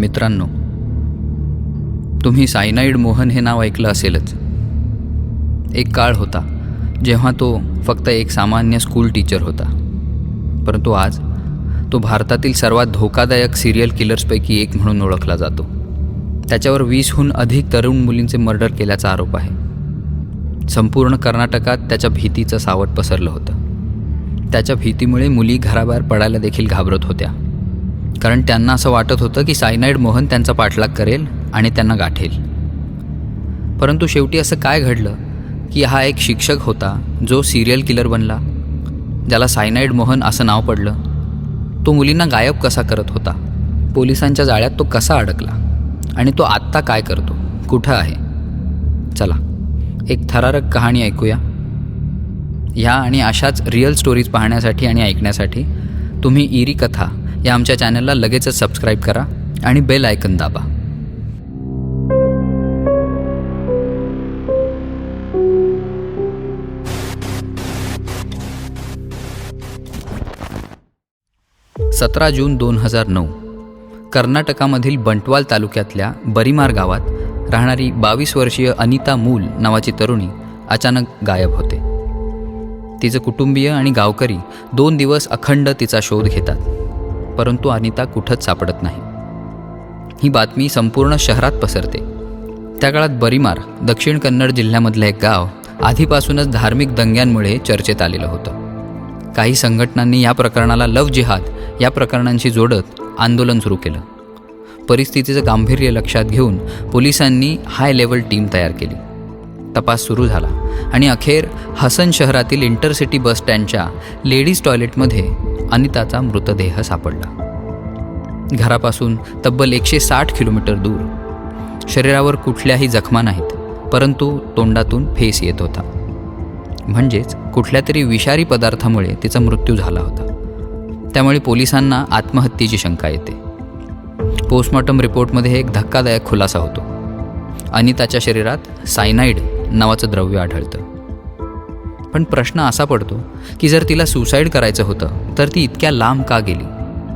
मित्रांनो तुम्ही सायनाईड मोहन हे नाव ऐकलं असेलच. एक काळ होता जेव्हा तो फक्त एक सामान्य स्कूल टीचर होता. परंतु आज तो भारतातील सर्वात धोकादायक सिरियल किलर्सपैकी एक म्हणून ओळखला जातो. त्याच्यावर वीसहून अधिक तरुण मुलींचे मर्डर केल्याचा आरोप आहे. संपूर्ण कर्नाटकात त्याच्या भीतीचं सावट पसरलं होतं. त्याच्या भीतीमुळे मुली घराबाहेर पडायला देखील घाबरत होत्या. कारण त्यांना असं वाटत होतं की सायनाईड मोहन त्यांचा पाठलाग करेल आणि त्यांना गाठेल. परंतु शेवटी असं काय घडलं की हा एक शिक्षक होता जो सिरियल किलर बनला ज्याला सायनाईड मोहन असं नाव पडलं. तो मुलींना गायब कसा करत होता? पोलिसांच्या जाळ्यात तो कसा अडकला? आणि तो आत्ता काय करतो? कुठं आहे? चला एक थरारक कहाणी ऐकूया. ह्या आणि अशाच रिअल स्टोरीज पाहण्यासाठी आणि ऐकण्यासाठी तुम्ही इरी कथा या आमच्या चॅनलला लगेचच सबस्क्राईब करा आणि बेल आयकन दाबा. सतरा जून दोन हजार नऊ कर्नाटकामधील बंटवाल तालुक्यातल्या बरीमार गावात राहणारी बावीस वर्षीय अनिता मूल नावाची तरुणी अचानक गायब होते. तिचं कुटुंबीय आणि गावकरी दोन दिवस अखंड तिचा शोध घेतात. परंतु अनिता कुठंच सापडत नाही. ही बातमी संपूर्ण शहरात पसरते. त्या काळात बरीमार दक्षिण कन्नड जिल्ह्यामधलं एक गाव आधीपासूनच धार्मिक दंग्यांमुळे चर्चेत आलेलं होतं. काही संघटनांनी या प्रकरणाला लव जिहाद या प्रकरणांशी जोडत आंदोलन सुरू केलं. परिस्थितीचं गांभीर्य लक्षात घेऊन पोलिसांनी हाय लेवल टीम तयार केली. तपास सुरू झाला आणि अखेर हसन शहरातील इंटरसिटी बस स्टँडच्या लेडीज टॉयलेटमध्ये अनिताचा मृतदेह सापडला. घरापासून तब्बल एकशे साठ किलोमीटर दूर. शरीरावर कुठल्याही जखमा नाहीत परंतु तोंडातून फेस येत होता. म्हणजेच कुठल्या तरी विषारी पदार्थामुळे तिचा मृत्यू झाला होता. त्यामुळे पोलिसांना आत्महत्येची शंका येते. पोस्टमॉर्टम रिपोर्टमध्ये एक धक्कादायक खुलासा होतो. अनिताच्या शरीरात सायनाईड नावाचं द्रव्य आढळतं. पण प्रश्न असा पडतो की जर तिला सुसाईड करायचं होतं तर ती इतक्या लांब का गेली?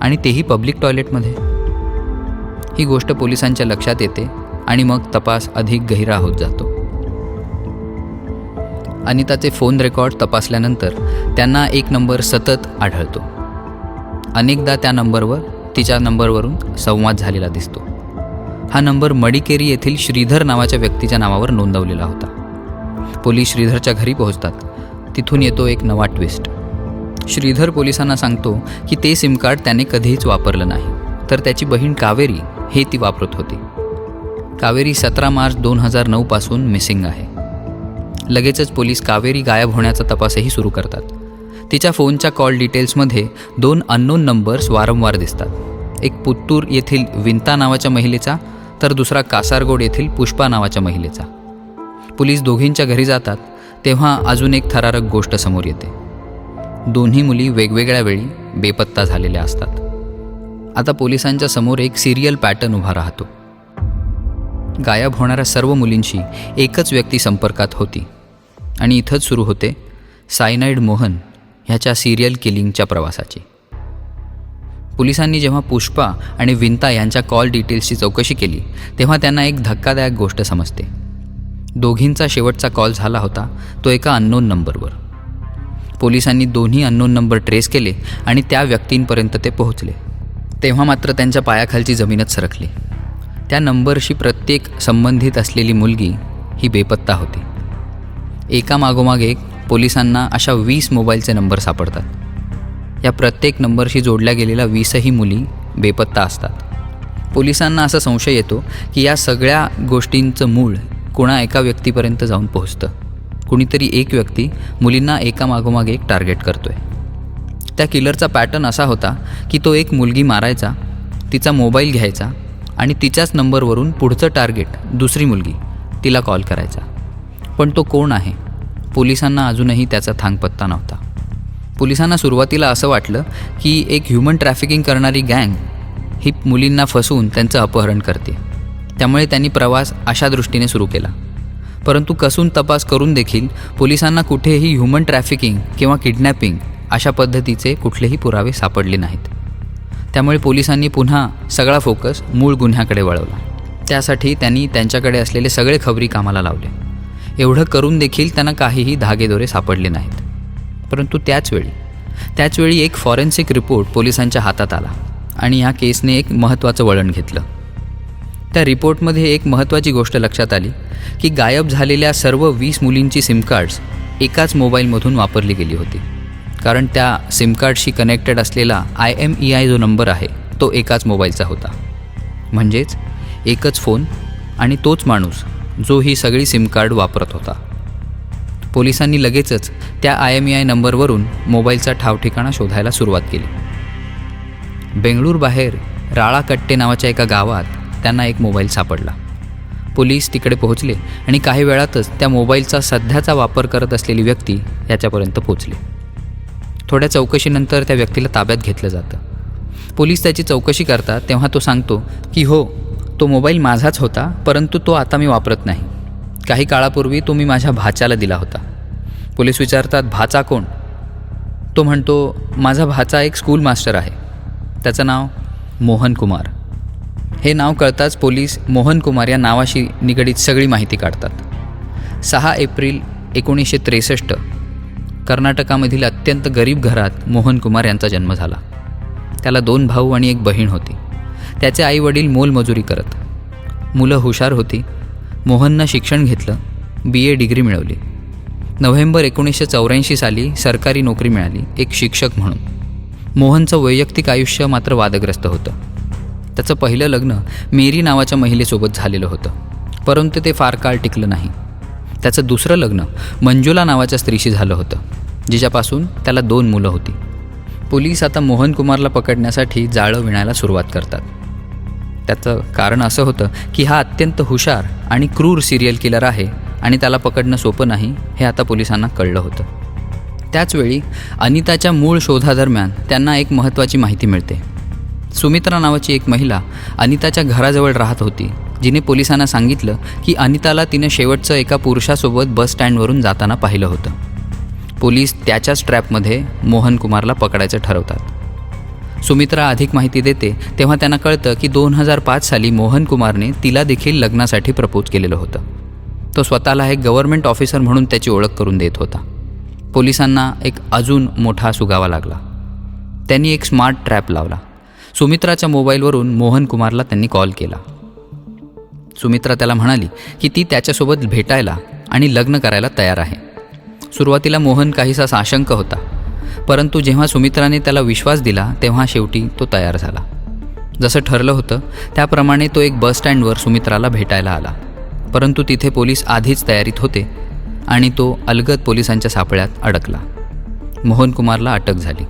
आणि तेही पब्लिक टॉयलेटमध्ये? ही गोष्ट पोलिसांच्या लक्षात येते आणि मग तपास अधिक गहिरा होत जातो. अनिताचे फोन रेकॉर्ड तपासल्यानंतर त्यांना एक नंबर सतत आढळतो. अनेकदा त्या नंबरवर तिच्या नंबरवरून संवाद झालेला दिसतो. हा नंबर मडिकेरी येथील श्रीधर नावाच्या व्यक्तीच्या नावावर नोंदवलेला होता. पोलीस श्रीधरच्या घरी पोहोचतात. तिथून येतो एक नवा ट्विस्ट श्रीधर पोलिसांना सांगतो की ते सिमकार्ड त्याने कधीच वापरलं नाही. तर त्याची बहीण कावेरी हे ती वापरत होती. कावेरी सतरा मार्च दोन हजार नऊपासून मिसिंग आहे. लगेचच पोलीस कावेरी गायब होण्याचा तपासही सुरू करतात. तिच्या फोनच्या कॉल डिटेल्समध्ये दोन अननोन नंबर्स वारंवार दिसतात. एक पुत्तूर येथील विंता नावाच्या महिलेचा तर दुसरा कासारगोड येथील पुष्पा नावाच्या महिलेचा. पोलीस दोघींच्या घरी जातात. तेव्हा अजून एक थरारक गोष्ट समोर येते. दोन्ही मुली वेगवेगळ्या वेळी बेपत्ता झालेल्या असतात. आता पोलिसांच्या समोर एक सिरियल पॅटर्न उभा राहतो. गायब होणाऱ्या सर्व मुलींशी एकच व्यक्ती संपर्कात होती. आणि इथंच सुरू होते सायनाईड मोहन ह्याच्या सिरियल किलिंगच्या प्रवासाची. पोलिसांनी जेव्हा पुष्पा आणि विंता यांच्या कॉल डिटेल्सची चौकशी केली तेव्हा त्यांना एक धक्कादायक गोष्ट समजते. दोघींचा शेवटचा कॉल झाला होता तो एका अननोन नंबरवर पोलिसांनी दोन्ही अननोन नंबर ट्रेस केले आणि त्या व्यक्तींपर्यंत ते पोहोचले. तेव्हा मात्र त्यांच्या पायाखालची जमीनच सरकली. त्या नंबरशी प्रत्येक संबंधित असलेली मुलगी ही बेपत्ता होती. एका मागोमाग एक पोलिसांना अशा वीस मोबाईलचे नंबर सापडतात. या प्रत्येक नंबरशी जोडल्या गेलेल्या वीसही मुली बेपत्ता असतात. पोलिसांना असा संशय येतो की या सगळ्या गोष्टींचं मूळ कोणा एका व्यक्तीपर्यंत जाऊन पोहोचतं. कुणीतरी एक व्यक्ती मुलींना एकामागोमाग एक टार्गेट करतोय. त्या किलरचा पॅटर्न असा होता की तो एक मुलगी मारायचा तिचा मोबाईल घ्यायचा आणि तिच्याच नंबरवरून पुढचं टार्गेट दुसरी मुलगी तिला कॉल करायचा. पण तो कोण आहे? पोलिसांना अजूनही त्याचा थांगपत्ता नव्हता. पोलिसांना सुरुवातीला असं वाटलं की एक ह्युमन ट्रॅफिकिंग करणारी गँग ही मुलींना फसवून त्यांचं अपहरण करते. त्यामुळे त्यांनी प्रवास अशा दृष्टीने सुरू केला. परंतु कसून तपास करून देखील पोलिसांना कुठेही ह्युमन ट्रॅफिकिंग किंवा किडनॅपिंग अशा पद्धतीचे कुठलेही पुरावे सापडले नाहीत. त्यामुळे पोलिसांनी पुन्हा सगळा फोकस मूळ गुन्ह्याकडे वळवला. त्यासाठी त्यांनी त्यांच्याकडे असलेले सगळे खबरी कामाला लावले. एवढं करून देखील त्यांना काहीही धागेदोरे सापडले नाहीत. परंतु त्याचवेळी त्याचवेळी एक फॉरेन्सिक रिपोर्ट पोलिसांच्या हातात आला आणि ह्या केसने एक महत्त्वाचं वळण घेतलं. त्या रिपोर्टमध्ये एक महत्त्वाची गोष्ट लक्षात आली की गायब झालेल्या सर्व वीस मुलींची सिमकार्ड्स एकाच मोबाईलमधून वापरली गेली होती. कारण त्या सिमकार्डशी कनेक्टेड असलेला आय एम ई आय जो नंबर आहे तो एकाच मोबाईलचा होता. म्हणजेच एकच फोन आणि तोच माणूस जो ही सगळी सिमकार्ड वापरत होता. पोलिसांनी लगेचच त्या आय एम ई आय नंबरवरून मोबाईलचा ठावठिकाणा शोधायला सुरुवात केली. बेंगळूरबाहेर राळाकट्टे नावाच्या एका गावात त्यांना एक मोबाईल सापडला. पोलीस तिकडे पोहोचले आणि काही वेळातच त्या मोबाईलचा सध्याचा वापर करत असलेली व्यक्ती याच्यापर्यंत पोचली थोड्या चौकशीनंतर त्या व्यक्तीला ताब्यात घेतलं जातं. पोलीस त्याची चौकशी करतात तेव्हा तो सांगतो की हो तो मोबाईल माझाच होता परंतु तो आता मी वापरत नाही. काही काळापूर्वी तो मी माझ्या भाच्याला दिला होता. पोलीस विचारतात भाचा कोण? तो म्हणतो माझा भाचा एक स्कूल मास्टर आहे. त्याचं नाव मोहन कुमार. हे नाव कळताच पोलीस मोहन कुमार या नावाशी निगडीत सगळी माहिती काढतात. सहा एप्रिल एकोणीसशे त्रेसष्ट कर्नाटकामधील अत्यंत गरीब घरात मोहन कुमार यांचा जन्म झाला. त्याला दोन भाऊ आणि एक बहीण होती. त्याचे आई वडील मोलमजुरी करत. मुलं हुशार होती. मोहननं शिक्षण घेतलं बी ए डिग्री मिळवली. नोव्हेंबर एकोणीसशे चौऱ्याऐंशी साली सरकारी नोकरी मिळाली एक शिक्षक म्हणून. मोहनचं वैयक्तिक आयुष्य मात्र वादग्रस्त होतं. त्याचं पहिलं लग्न मेरी नावाच्या महिलेसोबत झालेलं होतं. परंतु ते फार काळ टिकलं नाही. त्याचं दुसरं लग्न मंजुला नावाच्या स्त्रीशी झालं होतं जिच्यापासून त्याला दोन मुलं होती. पोलीस आता मोहन कुमारला पकडण्यासाठी जाळं विणायला सुरुवात करतात. त्याचं कारण असं होतं की हा अत्यंत हुशार आणि क्रूर सिरियल किलर आहे आणि त्याला पकडणं सोपं नाही हे आता पोलिसांना कळलं होतं. त्याचवेळी अनिताच्या मूळ शोधादरम्यान त्यांना एक महत्त्वाची माहिती मिळते. सुमित्रा नावाची एक महिला अनिताच्या घराजवळ राहत होती जिने पोलिसांना सांगितलं की अनिताला तिनं शेवटचं एका पुरुषासोबत बस स्टँडवरून जाताना पाहिलं होतं. पोलीस त्याच्याच ट्रॅपमध्ये मोहन कुमारला पकडायचं ठरवतात. सुमित्रा अधिक माहिती देते तेव्हा त्यांना कळतं की दोन हजार पाच साली मोहन कुमारने तिला देखील लग्नासाठी प्रपोज केलेलं होतं. तो स्वतःला एक गव्हर्नमेंट ऑफिसर म्हणून त्याची ओळख करून देत होता. पोलिसांना एक अजून मोठा सुगावा लागला. त्यांनी एक स्मार्ट ट्रॅप लावला. सुमित्राच्या मोबाईलवरून मोहन कुमारला त्यांनी कॉल केला. सुमित्रा त्याला म्हणाली की ती त्याच्यासोबत भेटायला आणि लग्न करायला तयार आहे. सुरुवातीला मोहन काहीसा साशंक होता परंतु जेव्हा सुमित्राने त्याला विश्वास दिला तेव्हा शेवटी तो तयार झाला. जसं ठरलं होतं त्याप्रमाणे तो एक बस स्टँडवर सुमित्राला भेटायला आला. परंतु तिथे पोलीस आधीच तयारीत होते आणि तो अलगद पोलिसांच्या सापळ्यात अडकला. मोहन कुमारला अटक झाली.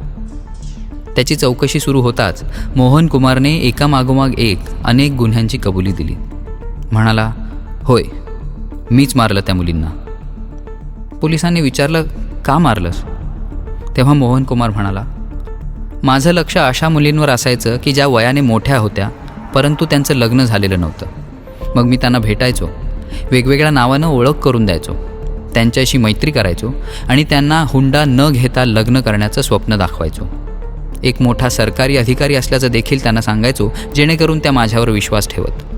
त्याची चौकशी सुरू होताच मोहन कुमारने एकामागोमाग एक अनेक गुन्ह्यांची कबुली दिली. म्हणाला होय मीच मारलं त्या मुलींना. पोलिसांनी विचारलं का मारलंस? तेव्हा मोहन कुमार म्हणाला माझं लक्ष अशा मुलींवर असायचं की ज्या वयाने मोठ्या होत्या परंतु त्यांचं लग्न झालेलं नव्हतं. मग मी त्यांना भेटायचो वेगवेगळ्या नावानं ओळख करून द्यायचो त्यांच्याशी मैत्री करायचो आणि त्यांना हुंडा न घेता लग्न करण्याचं स्वप्न दाखवायचो. एक मोठा सरकारी अधिकारी असल्याचं देखील त्यांना सांगायचो जेणेकरून त्या माझ्यावर विश्वास ठेवत.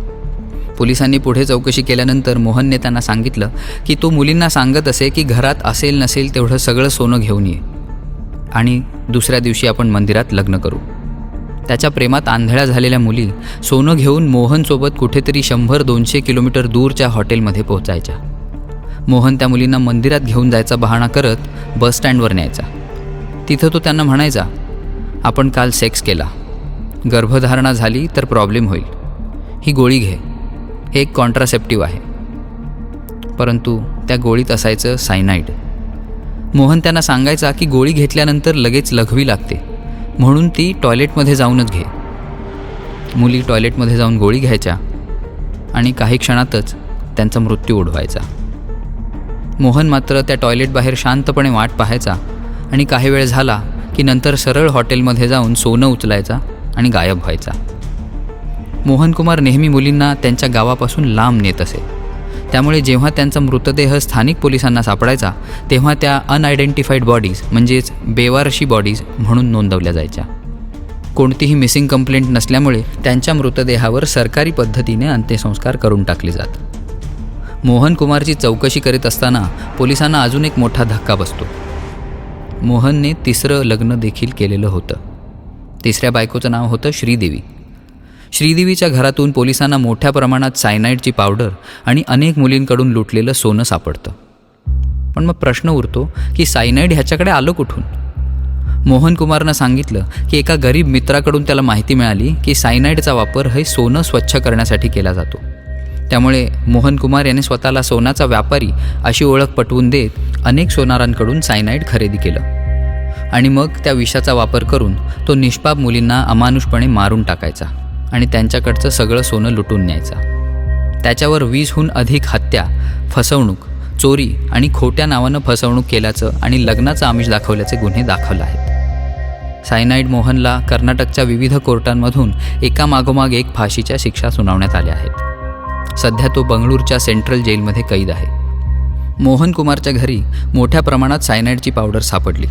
पोलिसांनी पुढे चौकशी केल्यानंतर मोहनने त्यांना सांगितलं की तो मुलींना सांगत असे की घरात असेल नसेल तेवढं सगळं सोनं घेऊन ये. आणि दुसऱ्या दिवशी आपण मंदिरात लग्न करू. त्याच्या प्रेमात आंधळ्या झालेल्या मुली सोनं घेऊन मोहनसोबत कुठेतरी शंभर दोनशे किलोमीटर दूरच्या हॉटेलमध्ये पोहोचायच्या. मोहन त्या मुलींना मंदिरात घेऊन जायचा बहाणा करत बस स्टँडवर न्यायचा. तिथं तो त्यांना म्हणायचा आपण काल सेक्स केला. गर्भधारणा झाली तर प्रॉब्लेम होईल. ही गोळी घे. हे एक कॉन्ट्रासेप्टिव्ह आहे. परंतु त्या गोळीत असायचं सायनाईड मोहन त्यांना सांगायचा की गोळी घेतल्यानंतर लगेच लघवी लागते. म्हणून ती टॉयलेटमध्ये जाऊनच घे. मुली टॉयलेटमध्ये जाऊन गोळी घ्यायच्या आणि काही क्षणातच त्यांचा मृत्यू ओढवायचा मोहन मात्र त्या टॉयलेटबाहेर शांतपणे वाट पाहायचा आणि काही वेळ झाला की नंतर सरळ हॉटेलमध्ये जाऊन सोनं उचलायचा आणि गायब व्हायचा. मोहनकुमार नेहमी मुलींना त्यांच्या गावापासून लांब नेत असे. त्यामुळे जेव्हा त्यांचा मृतदेह स्थानिक पोलिसांना सापडायचा तेव्हा त्या अनआयडेंटिफाईड बॉडीज म्हणजेच बेवारशी बॉडीज म्हणून नोंदवल्या जायच्या. कोणतीही मिसिंग कंप्लेंट नसल्यामुळे त्यांच्या मृतदेहावर सरकारी पद्धतीने अंत्यसंस्कार करून टाकले जात. मोहन कुमारची चौकशी करीत असताना पोलिसांना अजून एक मोठा धक्का बसतो. मोहनने तिसरं लग्न देखील केलेलं होतं. तिसऱ्या बायकोचं नाव होतं श्रीदेवी. श्रीदेवीच्या घरातून पोलिसांना मोठ्या प्रमाणात सायनाईडची पावडर आणि अनेक मुलींकडून लुटलेलं सोनं सापडतं. पण मग प्रश्न उरतो की सायनाईड ह्याच्याकडे आलं कुठून? मोहन कुमारनं सांगितलं की एका गरीब मित्राकडून त्याला माहिती मिळाली की सायनाईडचा वापर हे सोनं स्वच्छ करण्यासाठी केला जातो. त्यामुळे मोहन कुमार याने स्वतःला सोन्याचा व्यापारी अशी ओळख पटवून देत अनेक सोनारांकडून सायनाईड खरेदी केलं. आणि मग त्या विषाचा वापर करून तो निष्पाप मुलींना अमानुषपणे मारून टाकायचा आणि त्यांच्याकडचं सगळं सोनं लुटून न्यायचा. त्याच्यावर वीसहून अधिक हत्या फसवणूक चोरी आणि खोट्या नावानं फसवणूक केल्याचं आणि लग्नाचं आमिष दाखवल्याचे गुन्हे दाखवले आहेत. सायनाईड मोहनला कर्नाटकच्या विविध कोर्टांमधून एकामागोमाग एक फाशीच्या शिक्षा सुनावण्यात आल्या आहेत. सध्या तो बंगळूरच्या सेंट्रल जेलमध्ये कैद आहे. मोहन कुमारच्या घरी मोठ्या प्रमाणात सायनाईडची पावडर सापडली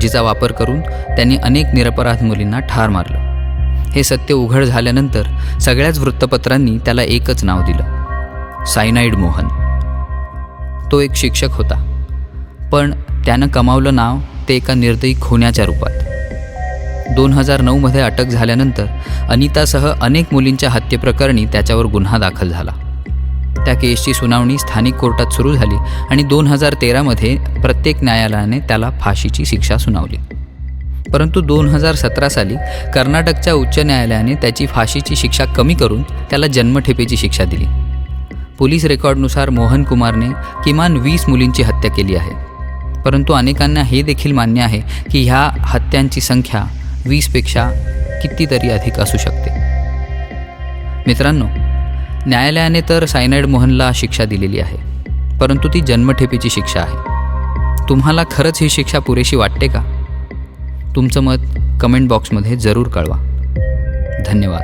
जिचा वापर करून त्यांनी अनेक निरपराध मुलींना ठार मारलं. हे सत्य उघड झाल्यानंतर सगळ्याच वृत्तपत्रांनी त्याला एकच नाव दिलं सायनाईड मोहन. तो एक शिक्षक होता पण त्यानं कमावलं नाव ते एका निर्दयी खुन्याच्या रूपात. दोन हजार नऊमध्ये अटक झाल्यानंतर अनितासह अनेक मुलींच्या हत्येप्रकरणी त्याच्यावर गुन्हा दाखल झाला. त्या केसची सुनावणी स्थानिक कोर्टात सुरू झाली आणि दोन हजार तेरामध्ये प्रत्येक न्यायालयाने त्याला फाशीची शिक्षा सुनावली. परंतु दोन हजार सतरा साली कर्नाटकच्या उच्च न्यायालयाने त्याची फाशीची शिक्षा कमी करून त्याला जन्मठेपेची शिक्षा दिली. पोलीस रेकॉर्डनुसार मोहन कुमारने किमान वीस मुलींची हत्या केली आहे. परंतु अनेकांना हे देखील मान्य आहे की ह्या हत्यांची संख्या वीसपेक्षा कितीतरी अधिक असू शकते. मित्रांनो न्यायालयाने तर सायनाईड मोहनला शिक्षा दिलेली आहे परंतु ती जन्मठेपेची शिक्षा आहे. तुम्हाला खरंच ही शिक्षा पुरेशी वाटते का? तुमचं मत कमेंट बॉक्समध्ये जरूर कळवा. धन्यवाद.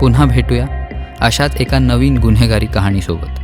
पुन्हा भेटूया अशाच एका नवीन गुन्हेगारी कहाणीसोबत.